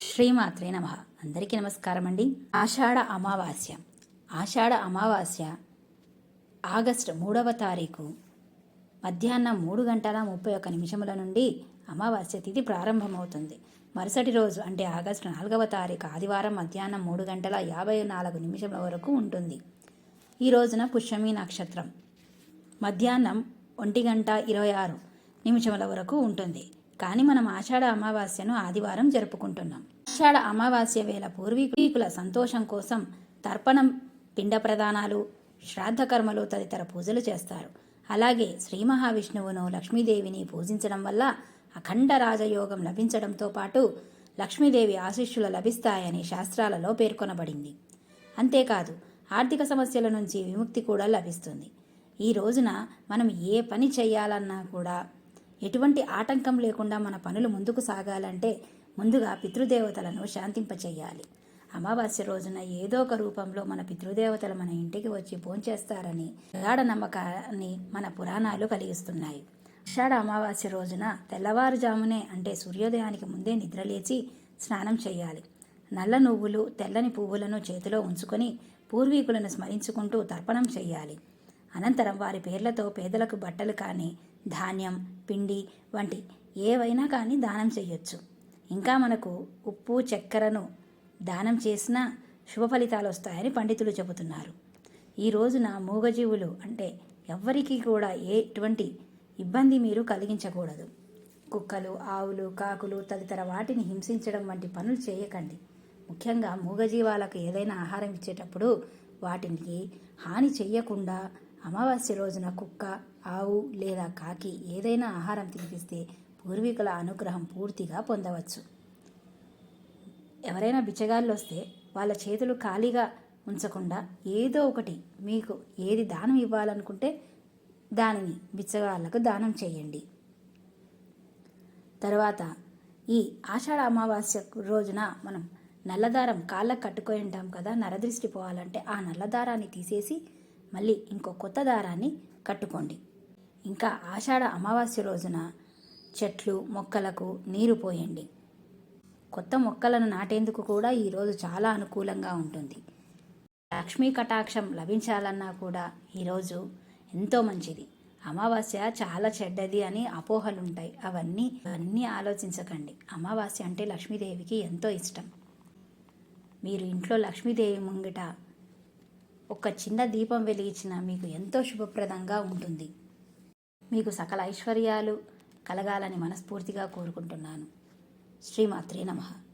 శ్రీమాత్రే నమ. అందరికీ నమస్కారం అండి ఆషాఢ అమావాస్య. ఆషాఢ అమావాస్య ఆగస్టు మూడవ తారీఖు మధ్యాహ్నం మూడు గంటల ముప్పై ఒక్క నిమిషముల నుండి అమావాస్య తిథి ప్రారంభమవుతుంది. మరుసటి రోజు అంటే ఆగస్టు నాలుగవ తారీఖు ఆదివారం మధ్యాహ్నం మూడు గంటల యాభై నాలుగు నిమిషముల వరకు ఉంటుంది. ఈ రోజున పుష్యమి నక్షత్రం మధ్యాహ్నం ఒంటి గంట ఇరవై ఆరు నిమిషముల వరకు ఉంటుంది. కానీ మనం ఆషాఢ అమావాస్యను ఆదివారం జరుపుకుంటున్నాం. ఆషాఢ అమావాస్య వేళ పూర్వీకుల సంతోషం కోసం తర్పణం పిండ ప్రదానాలు శ్రాద్ధకర్మలు తదితర పూజలు చేస్తారు. అలాగే శ్రీ మహావిష్ణువును లక్ష్మీదేవిని పూజించడం వల్ల అఖండ రాజయోగం లభించడంతో పాటు లక్ష్మీదేవి ఆశీస్సులు లభిస్తాయని శాస్త్రాలలో పేర్కొనబడింది. అంతేకాదు ఆర్థిక సమస్యల నుంచి విముక్తి కూడా లభిస్తుంది. ఈ రోజున మనం ఏ పని చేయాలన్నా కూడా ఎటువంటి ఆటంకం లేకుండా మన పనులు ముందుకు సాగాలంటే ముందుగా పితృదేవతలను శాంతింపచేయాలి. అమావాస్య రోజున ఏదో ఒక రూపంలో మన పితృదేవతలు మన ఇంటికి వచ్చి భోంచేస్తారని గాఢ నమ్మకాన్ని మన పురాణాలు కలిగిస్తున్నాయి. ఆషాఢ అమావాస్య రోజున తెల్లవారుజామునే అంటే సూర్యోదయానికి ముందే నిద్రలేచి స్నానం చేయాలి. నల్ల నువ్వులు తెల్లని పువ్వులను చేతిలో ఉంచుకొని పూర్వీకులను స్మరించుకుంటూ తర్పణం చేయాలి. అనంతరం వారి పేర్లతో పేదలకు బట్టలు కానీ ధాన్యం పిండి వంటి ఏవైనా కానీ దానం చేయొచ్చు. ఇంకా మనకు ఉప్పు చక్కెరను దానం చేసినా శుభ ఫలితాలు వస్తాయని పండితులు చెబుతున్నారు. ఈ రోజున మూగజీవులు అంటే ఎవ్వరికీ కూడా ఎటువంటి ఇబ్బంది మీరు కలిగించకూడదు. కుక్కలు ఆవులు కాకులు తదితర వాటిని హింసించడం వంటి పనులు చేయకండి. ముఖ్యంగా మూగజీవాలకు ఏదైనా ఆహారం ఇచ్చేటప్పుడు వాటికి హాని చేయకుండా అమావాస్య రోజున కుక్క ఆవు లేదా కాకి ఏదైనా ఆహారం తినిపిస్తే పూర్వీకుల అనుగ్రహం పూర్తిగా పొందవచ్చు. ఎవరైనా బిచ్చగాళ్ళు వస్తే వాళ్ళ చేతులు ఖాళీగా ఉంచకుండా ఏదో ఒకటి మీకు ఏది దానం ఇవ్వాలనుకుంటే దానిని బిచ్చగాళ్ళకు దానం చేయండి. తర్వాత ఈ ఆషాఢ అమావాస్య రోజున మనం నల్లదారం కాళ్ళకు కట్టుకొని ఉంటాం కదా నరదృష్టి పోవాలంటే ఆ నల్లదారాన్ని తీసేసి మళ్ళీ ఇంకో కొత్త దారాన్ని కట్టుకోండి. ఇంకా ఆషాఢ అమావాస్య రోజున చెట్లు మొక్కలకు నీరు పోయండి. కొత్త మొక్కలను నాటేందుకు కూడా ఈరోజు చాలా అనుకూలంగా ఉంటుంది. లక్ష్మీ కటాక్షం లభించాలన్నా కూడా ఈరోజు ఎంతో మంచిది. అమావాస్య చాలా చెడ్డది అని అపోహలు ఉంటాయి అవన్నీ అన్నీ ఆలోచించకండి. అమావాస్య అంటే లక్ష్మీదేవికి ఎంతో ఇష్టం. మీరు ఇంట్లో లక్ష్మీదేవి ముంగిట ఒక చిన్న దీపం వెలిగించిన మీకు ఎంతో శుభప్రదంగా ఉంటుంది. మీకు సకల ఐశ్వర్యాలు కలగాలని మనస్ఫూర్తిగా కోరుకుంటున్నాను. శ్రీమాత్రే నమః.